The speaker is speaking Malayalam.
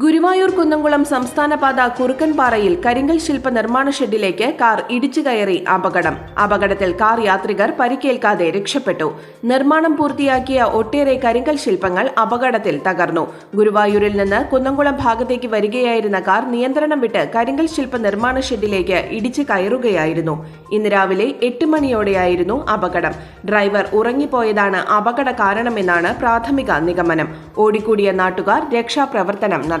ഗുരുവായൂർ കുന്നംകുളം സംസ്ഥാനപാത കുറുക്കൻപാറയിൽ കരിങ്കൽ ശില്പ നിർമ്മാണ ഷെഡിലേക്ക് കാർ ഇടിച്ചു കയറി അപകടം. അപകടത്തിൽ കാർ യാത്രികർ പരിക്കേൽക്കാതെ രക്ഷപ്പെട്ടു. നിർമ്മാണം പൂർത്തിയാക്കിയ ഒട്ടേറെ കരിങ്കൽ ശില്പങ്ങൾ അപകടത്തിൽ തകർന്നു. ഗുരുവായൂരിൽ നിന്ന് കുന്നംകുളം ഭാഗത്തേക്ക് വരികയായിരുന്ന കാർ നിയന്ത്രണം വിട്ട് കരിങ്കൽ ശില്പ നിർമ്മാണ ഷെഡിലേക്ക് ഇടിച്ചു കയറുകയായിരുന്നു. ഇന്ന് രാവിലെ എട്ട് മണിയോടെയായിരുന്നു അപകടം. ഡ്രൈവർ ഉറങ്ങിപ്പോയതാണ് അപകട കാരണമെന്നാണ് പ്രാഥമിക നിഗമനം. ഓടിക്കൂടിയ നാട്ടുകാർ രക്ഷാപ്രവർത്തനം നടത്തി.